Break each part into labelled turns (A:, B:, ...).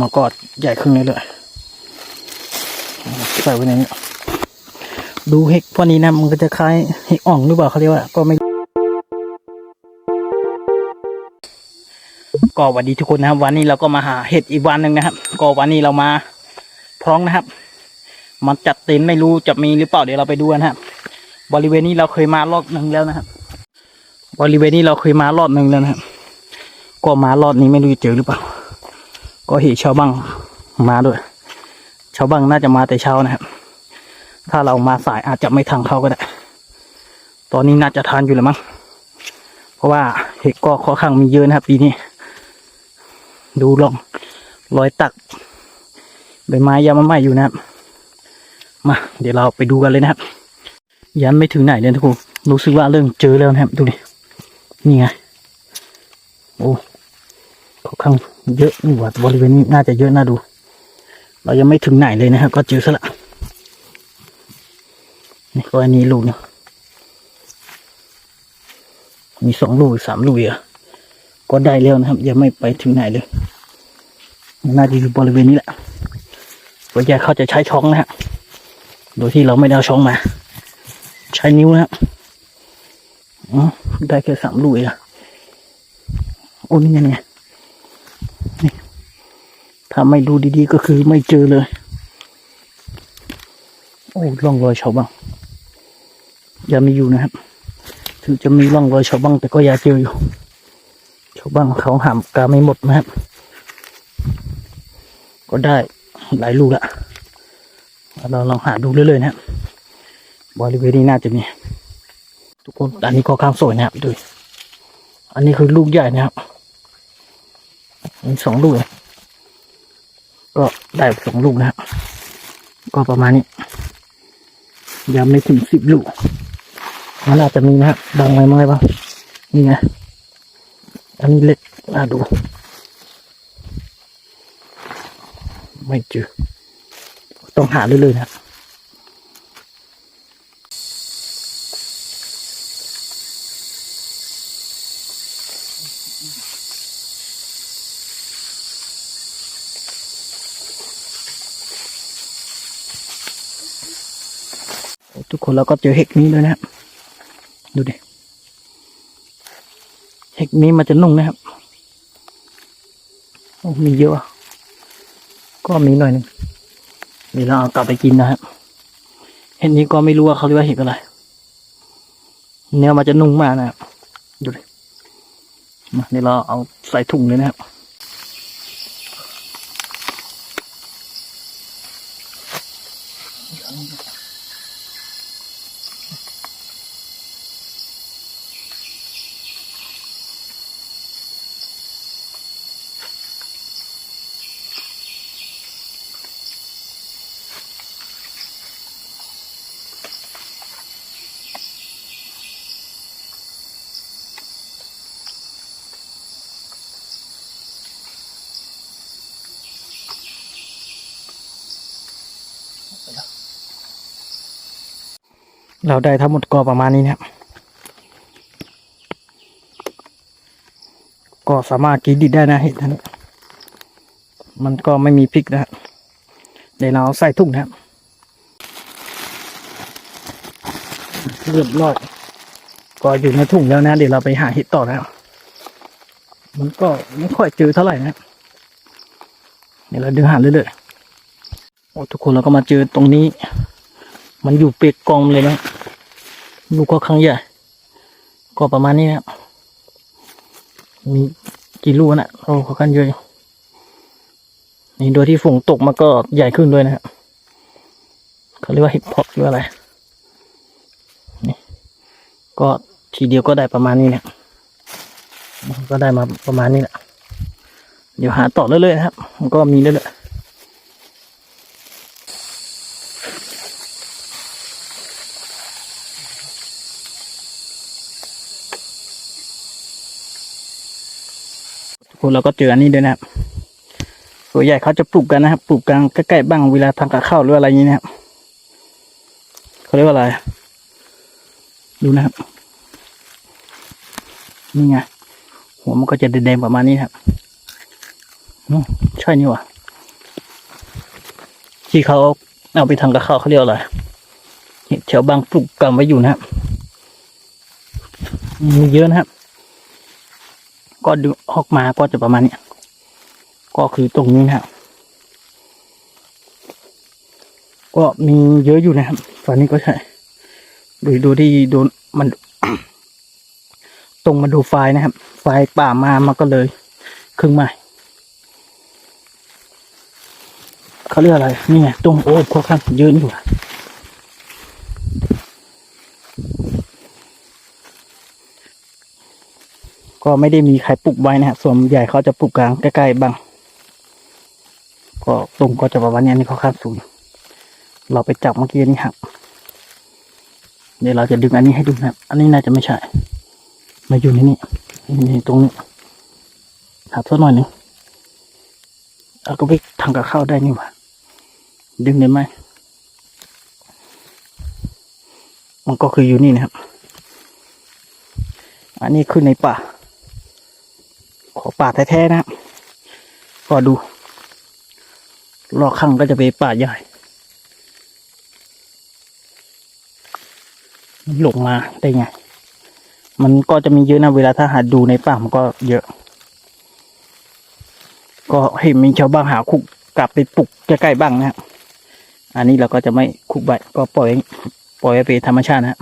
A: มันก็ใหญ่ขึ้นเรื่อยๆใส่ไว้ในนี้ดูเห็กพวกนี้นะมันก็จะคล้ายเห็กอ่องหรือเปล่าเขาเรียกว่าก็ไม่ก็สวัสดีทุกคนนะครับ วันนี้เราก็มาหาเห็ดอีกวันหนึ่งนะครับ ก็วันนี้เรามาพร้องนะครับ มันจัดเต็นไม่รู้จะมีหรือเปล่าเดี๋ยวเราไปดูกันนะครับ บริเวณนี้เราเคยมารอบหนึ่งแล้วนะครับ บริเวณนี้เราเคยมารอบหนึ่งแล้วนะครับ ก็มารอบนี้ไม่รู้จะเจอหรือเปล่า ก็เห็นชาวบ้างมาด้วย ชาวบ้างน่าจะมาแต่เช้านะครับ ถ้าเรามาสายอาจจะไม่ทันเขาก็ได้ ตอนนี้น่าจะทานอยู่แล้วมั้ง เพราะว่าเห็ดก็ค่อนข้างมีเยอะนะครับ ปีนี้ ดูลองรอยตักใบไม้ยามาใหม่อยู่นะครับ มา เดี๋ยวเราไปดูกันเลยนะครับ ยันไม่ถึงไหนเลยทุกคน รู้สึกว่าเริ่มเจอแล้วนะครับ ดูดิ นี่ไง โอ้ค่อนข้าง เยอะนี่หว่าบริเวณนี้น่าจะเยอะน่าดู เรายังไม่ถึงไหนเลยนะครับก็เจอซะละนี่ก็อันนี้ลูกเนาะมีสองลูกสามลูกอีกอะก็ได้แล้วนะครับ ยังไม่ไปถึงไหนเลยน่าจะอยู่บริเวณนี้แหละวนใหญ่เขาจะใช้ช้องนะฮะโดยที่เราไม่ได้เอาช้องมา ใช้นิ้วนะฮะได้แค่สามลูกเองอะโอ้นี่ไงเนี่ย ถ้าไม่ดูดีๆก็คือไม่เจอเลย โอ้ร่องรอยชาวบ้างยังมีอยู่นะครับ ถึงจะมีร่องรอยชาวบ้างแต่ก็อยาเจออยู่ ชาวบ้างเขาหามกาไม่หมดนะครับ ก็ได้หลายลูกละเราลองหาดูเรื่อยๆนะครับบริเวณนี้น่าจะมี ทุกคนอันนี้ก็ข้างสวยนะครับดูอันนี้คือลูกใหญ่นะครับมีสองลูกเอง ก็ได้สองลูกนะครับก็ประมาณนี้ยังไม่ถึงสิบลูกมันอาจจะมีนะครับบางไว้มั้งไงบ้างนี่ไงอันนี้เล็กน่าดู ไม่เจอต้องหาเรื่อยๆนะครับ ทุกคนเราก็เจอเห็กนี้ด้วยนะครับ ดูดิเห็กนี้มันจะนุ่งนะครับโอ้มีเยอะ ก็มีหน่อยหนึงเดี๋ยวเราเอากลับไปกินนะครับเห็ดนี้ก็ไม่รู้ว่าเขาเรียกว่าเห็ดอะไรเนื้อมันจะนุ่มมากนะครับดูดิมาเดี๋ยวเราเอาใส่ถุงเลยนะครับ เราได้ทั้งหมดก็ประมาณนี้นะครับก็สามารถกินดิบได้นะเห็ดอันนี้มันก็ไม่มีพริกนะครับเดี๋ยวเราใส่ถุงนะครับเรียบร้อยก็อยู่ในถุงแล้วนะ เดี๋ยวเราไปหาเห็ดต่อแล้วมันก็ไม่ค่อยเจอเท่าไหร่นะเดี๋ยวเราเดินหาเรื่อยๆโอ้ทุกคนเราก็มาเจอตรงนี้ มันอยู่เปียกกองเลยนะ ลูกก็ครั้งใหญ่ก็ประมาณนี้นะครับมีกี่ลูกนะโอ้ค่อนข้างเยอะนี่โดยที่ฝนตกมาก็ใหญ่ขึ้นด้วยนะครับเขาเรียกว่าเห็ดเพาะหรืออะไรนี่ก็ทีเดียวก็ได้ประมาณนี้เนี่ยก็ได้มาประมาณนี้แหละเดี๋ยวหาต่อเรื่อยๆนะครับมันก็มีเรื่อยๆ ทุกคนเราก็เจออันนี้ด้วยนะครับส่วนใหญ่เขาจะปลูกกันนะครับ ปลูกกันใกล้ๆบ้างเวลาทำกับข้าวหรืออะไรอย่างนี้นะครับเขาเรียกว่าอะไร ดูนะครับ นี่ไง หัวมันก็จะแดงๆประมาณนี้นครับอืมใช่นี่ว่าที่เขาเอาไปทำกับข้าวเขาเรียกอะไรแถวบางปลูกกำไว้อยู่นะครับ มีเยอะนะครับ ก็ดูออกมาก็จะประมาณนี้ก็คือตรงนี้นะครับก็มีเยอะอยู่นะครับฝั่งนี้ก็ใช่ดูดูที่โดนมันตรงมาดูไฟนะครับ ไฟป่ามามันก็เลยครึ่งไม้เขาเรียกอะไรนี่ไงตรงโอ้ค่อนข้างเยอะอยู่อะ ก็ไม่ได้มีใครปลูกไว้นะครับส่วนใหญ่เขาจะปลูกกลางใกล้ๆบ้าง ก็ตรงก็จะประมาณนี้นี่เขาข้ามสูงเราไปจับเมื่อกี้นี่ครับเดี๋ยวเราจะดึงอันนี้ให้ดูนะครับ อันนี้น่าจะไม่ใช่ มาอยู่ในนี้นี่ตรงนี้หักสักหน่อยหนึ่งเอาก็ไปทำกับข้าวได้นี่หว่าดึงได้ไหมมันก็คืออยู่นี่นะครับ อันนี้คือในป่า ขอป่าแท้ๆนะครับก็ดู รอบข้างก็จะเป็นป่าใหญ่หลงมาได้ไง มันก็จะมีเยอะนะเวลาถ้าหาดูในป่ามันก็เยอะ ก็เห็นมีชาวบ้านหาคุกกลับไปปลุกใกล้ๆบ้างนะครับอันนี้เราก็จะไม่คุกใบก็ปล่อย ปล่อยให้เป็นธรรมชาตินะครับ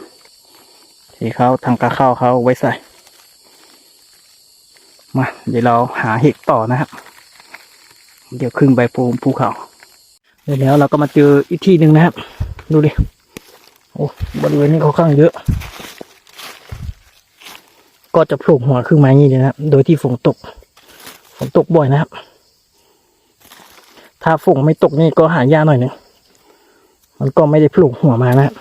A: ที่เขาทางกระเข้าเขาไว้ใส่ มา เดี๋ยวเราหาเห็ดต่อนะครับ เดี๋ยวขึ้นไปภูภูเขาเดี๋ยวแล้วเราก็มาเจออีกที่หนึ่งนะครับ ดูดิโอ้บริเวณนี้เขาข้างเยอะ ก็จะโผล่หัวขึ้นมาอย่างนี้เลยนะครับ โดยที่ฝนตกฝนตกบ่อยนะครับ ถ้าฝนไม่ตกนี่ก็หายากหน่อยหนึงมันก็ไม่ได้โผล่หัวมานะครับ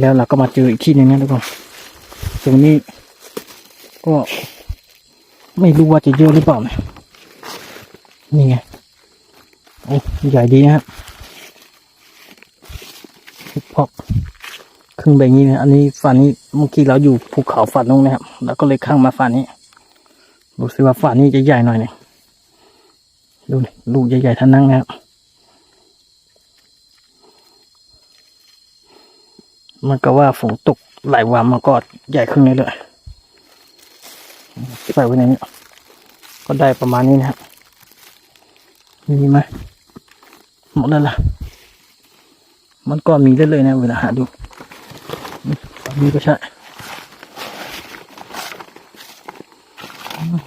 A: แล้วเราก็มาเจออีกที่หนึ่งนะทุกคนตรงนี้ ก็ไม่รู้ว่าจะเยอะหรือเปล่านะนี่ไงโอ้ใหญ่ดีนะครับพอกครึ่งแบบนี้นะอันนี้ฝั่งนี้เมื่อกี้เราอยู่ภูเขาฝั่งนู้นนะครับแล้วก็เลยข้างมาฝั่งนี้รู้สึกว่าฝั่งนี้จะใหญ่หน่อยหนึงดูดิลูกใหญ่ๆท่านั่งนะครับ มันก็ว่าฝนตกหลายวันมันก็ใหญ่ขึ้นเรื่อยๆใส่ไว้ในนี้ก็ได้ประมาณนี้นะครับ มีไหมหมดแล้วล่ะ มันก็มีเรื่อยๆนะเวลาหาดูอันนี้ก็ใช่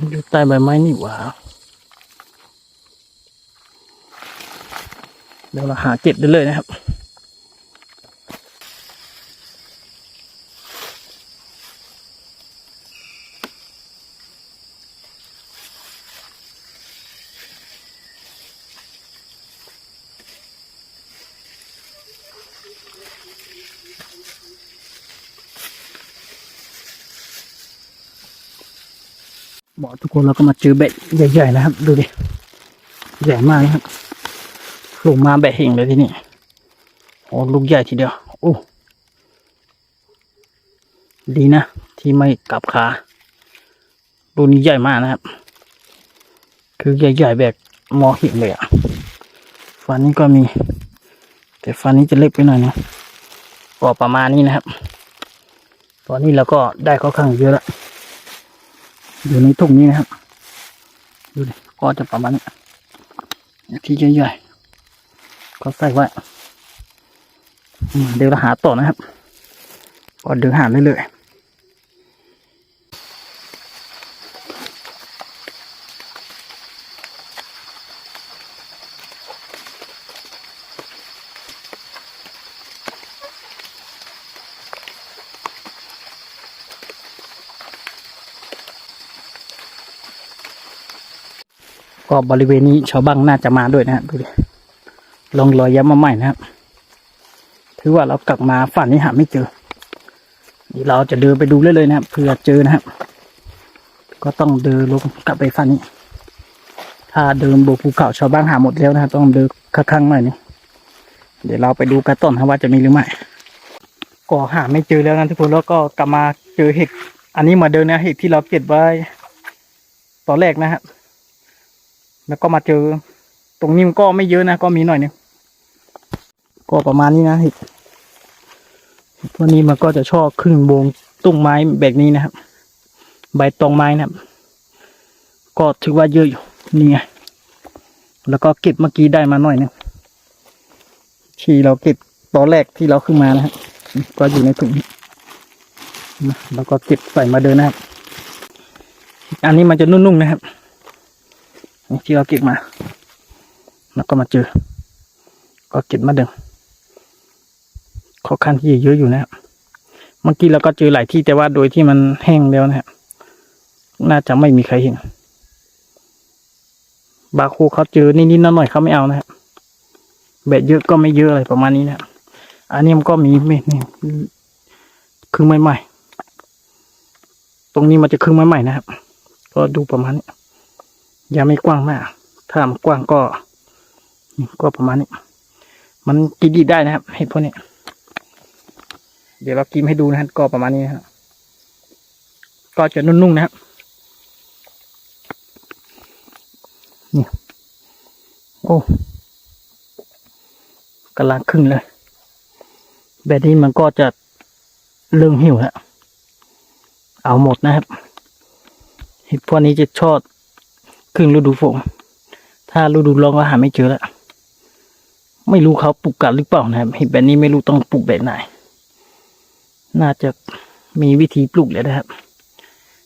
A: อยู่ใต้ใบไม้นี่หว่าเดี๋ยวเราหาเก็บได้เลยนะครับ บอกทุกคนเราก็มาเจอเบ็ดใหญ่ๆนะครับ ดูดิใหญ่มากนะครับลงมาแบะเห่งเลยที่นี่โอ้ลูกใหญ่ทีเดียวโอ้ดีนะ ที่ไม่กลับขาดูกนี้ใหญ่มากนะครับ คือใหญ่ๆแบบมอหินเลยอะฟันนี้ก็มี แต่ฟันนี้จะเล็กไปหน่อยนะก็ประมาณนี้นะครับ ตอนนี้เราก็ได้ค่อนข้างเยอะแล้ว อยู่ในถุงนี้นะครับ ดูดิก็จะประมาณนี้ที่ใหญ่ๆก็ใส่ไว้อืมเดี๋ยวเราหาต่อนะครับ ก็เดินหาเรื่อยๆ ก็บริเวณนี้ชาวบ้านน่าจะมาด้วยนะครับดูดิลองรอยย้ำมาใหม่นะครับ ถือว่าเรากลับมาฝั่งนี้หาไม่เจอ นี่เราจะเดินไปดูเรื่อยๆนะครับเผื่อเจอนะครับ ก็ต้องเดินลงกลับไปฝั่งนี้ ถ้าเดินบนภูเขาชาวบ้านหาหมดแล้วนะครับต้องเดินข้างๆหน่อยนึงเดี๋ยวเราไปดูกระต้นครับว่าจะมีหรือไม่ก็หาไม่เจอแล้วนะทุกคนแล้วก็กลับมาเจอเห็ด อันนี้มาเดิมนะเห็ดที่เราเก็บไว้ตอนแรกนะครับ แล้วก็มาเจอ ตรงนี้มันก็ไม่เยอะนะก็มีหน่อยนึงก็ประมาณนี้นะเห็ดวันนี้มันก็จะชอบขึ้นวงตุ้งไม้แบบนี้นะครับ ใบตองไม้นะครับ ก็ถือว่าเยอะอยู่นี่ไงแล้วก็เก็บเมื่อกี้ได้มาหน่อยนึงที่เราเก็บตอนแรกที่เราขึ้นมานะครับก็อยู่ในถุงแล้วก็เก็บใส่มาเดินนะครับ อันนี้มันจะนุ่มๆนะครับ ที่เราเก็บมา แล้วก็มาเจอ ก็เก็บมาเดินขอคันที่เยอะอยู่นะครับเมื่อกี้เราก็เจอหลายที่แต่ว่าโดยที่มันแห้งแล้วนะครับน่าจะไม่มีใครเห็น บาคูเขาเจอนิดๆหน่อยๆเขาไม่เอานะครับแบตเยอะก็ไม่เยอะอะไรประมาณนี้นะครับอันนี้มันก็มีเม็ดนี่ครึ่งใหม่ๆตรงนี้มันจะครึ่งใหม่ๆนะครับ ก็ดูประมาณนี้ ยังไม่กว้างมาก ถ้ามันกว้างก็ ก็ประมาณนี้ มันกินดีได้นะครับเห็ดพวกนี้ เดี๋ยวเรากินให้ดูนะครับก็ประมาณนี้นะครับก็จะนุ่มๆนะครับนี่โอ้กำลังครึ่งเลย แบบนี้มันก็จะเริ่มหิวแล้วเอาหมดนะครับเห็ดพวกนี้จะชอบ ครึ่งฤดูฝนถ้าฤดูร้อนก็หาไม่เจอแล้วไม่รู้เขาปลูกกันหรือเปล่านะครับเห็ดแบบนี้ไม่รู้ต้องปลูกแบบไหน น่าจะมีวิธีปลูกเลยนะครับ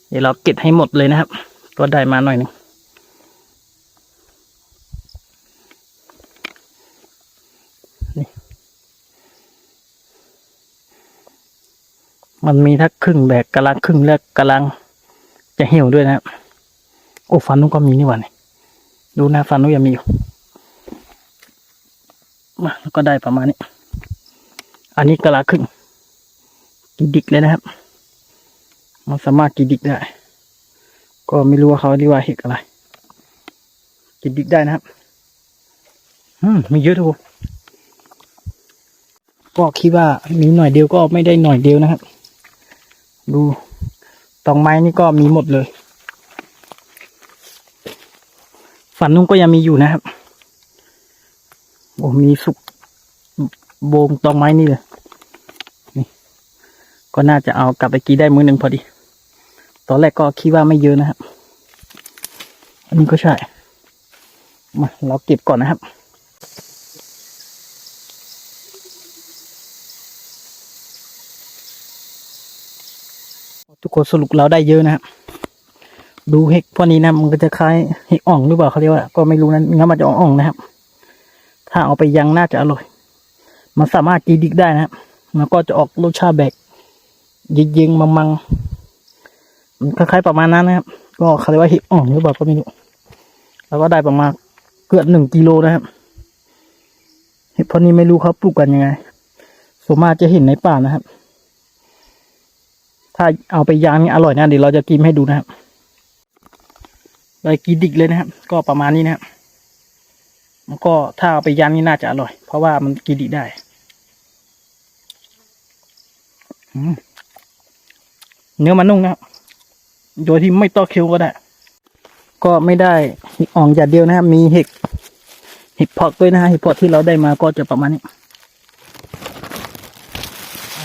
A: เดี๋ยวเราเก็บให้หมดเลยนะครับ ก็ได้มาหน่อยหนึงมันมีทั้งครึ่งแบกกำลังครึ่งแล้วกำลังจะเหี่ยวด้วยนะครับ โอ้ฟันนุกก็มีนี่หว่านี่ดูนะฟันนุยังมีอยู่มาแล้วก็ได้ประมาณนี้ อันนี้กำลังครึ่งกิดิกเลยนะครับ มันสามารถกิดิกได้ ก็ไม่รู้ว่าเขาเรียกว่าเห็ดอะไร กิดิกได้นะครับ อืมมีเยอะทุกก็คิดว่ามีหน่อยเดียวก็ไม่ได้หน่อยเดียวนะครับ ดูตองไม้นี่ก็มีหมดเลย ฝันนุ่งก็ยังมีอยู่นะครับ โอ้มีสุกโบงตองไม้นี่เลยนี่ ก็น่าจะเอากลับไปกินได้มื้อหนึ่งพอดี ตอนแรกก็คิดว่าไม่เยอะนะครับ อันนี้ก็ใช่ มา เราเก็บก่อนนะครับทุกคนสรุปเราได้เยอะนะครับ ดูเห็ดพวกนี้นะมันก็จะคล้ายเห็ดอ่องหรือเปล่าเขาเรียกว่าก็ไม่รู้นะงั้นมันจะอ่องๆนะครับ ถ้าเอาไปยังน่าจะอร่อย มันสามารถกินดิกได้นะครับมันก็จะออกรสชาติแบบยิงๆมังๆมันคล้ายๆประมาณนั้นนะครับ ก็เขาเรียกว่าเห็ดอ่องหรือเปล่าก็ไม่รู้แล้วก็ได้ประมาณเกือบหนึ่งกิโลนะครับเห็ดพวกนี้ไม่รู้เขาปลูกกันยังไงส่วนมากจะเห็นในป่านะครับ ถ้าเอาไปย่างนี่อร่อยนะเดี๋ยวเราจะกินให้ดูนะครับ เรากินดิกเลยนะครับ ก็ประมาณนี้นะครับมันก็ถ้าเอาไปย่างนี่น่าจะอร่อย เพราะว่ามันกินดิกได้เนื้อมันนุ่มนะครับ โดยที่ไม่ต้องเคี้ยวก็ได้ ก็ไม่ได้อ่องอย่างเดียวนะครับ มีเห็ดเห็ดเพาะด้วยนะฮะเห็ดเพาะที่เราได้มาก็จะประมาณนี้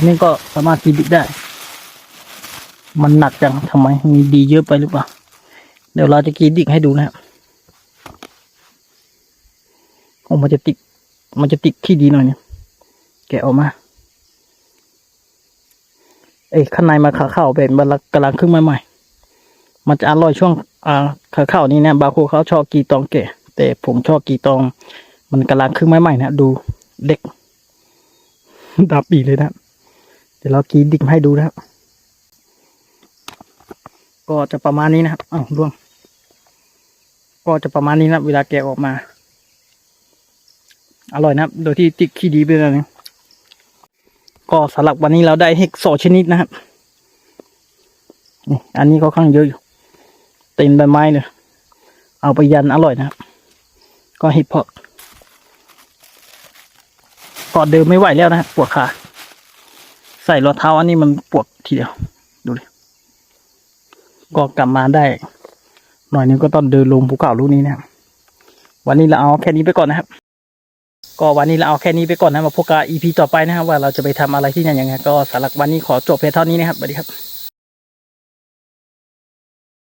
A: นนี้ก็สามารถกินดิกได้ มันหนักจังทำไม มีดีเยอะไปหรือเปล่า เดี๋ยวเราจะกินดิกให้ดูนะครับโอ้มันจะติดมันจะติดขี้ดีหน่อยเนี่ยแกะออกมา เอ้ยข้างในมาขาเข้าเป็นบลักกำลังขึ้นมาใหม่มันจะอร่อยช่วง อ่าขาเข้านี่นะบาโคเขาชอบกีตองแก่แต่ผมชอบกีตอง มันกำลังขึ้นมาใหม่นะดูเด็กดาปีเลยนะเดี๋ยวเรากินดิกให้ดูนะครับก็จะประมาณนี้นะครับอ้าวร่วง ก็จะประมาณนี้นะเวลาแกะออกมา อร่อยนะโดยที่ติดขี้ดีไปเลยนะก็สำหรับวันนี้เราได้เห็ดสองชนิดนะครับนี่อันนี้ก็ข้างเยอะอยู่เต็มใบไม้เลยเอาไปยันอร่อยนะครับ ก็เห็ดเพาะกอนเดินไม่ไหวแล้วนะปวดขาใส่รองเท้าอันนี้มันปวดทีเดียว ดูดิก็กลับมาได้ หน่อยนึงก็ต้องเดินลงภูเขาลูกนี้นะครับวันนี้เราเอาแค่นี้ไปก่อนนะครับ ก็วันนี้เราเอาแค่นี้ไปก่อนนะมาพบกับ EP ต่อไปนะครับว่าเราจะไปทำอะไรที่ไหนยังไงก็สำหรับวันนี้ขอจบเพียงเท่านี้นะครับสวัสดีครับ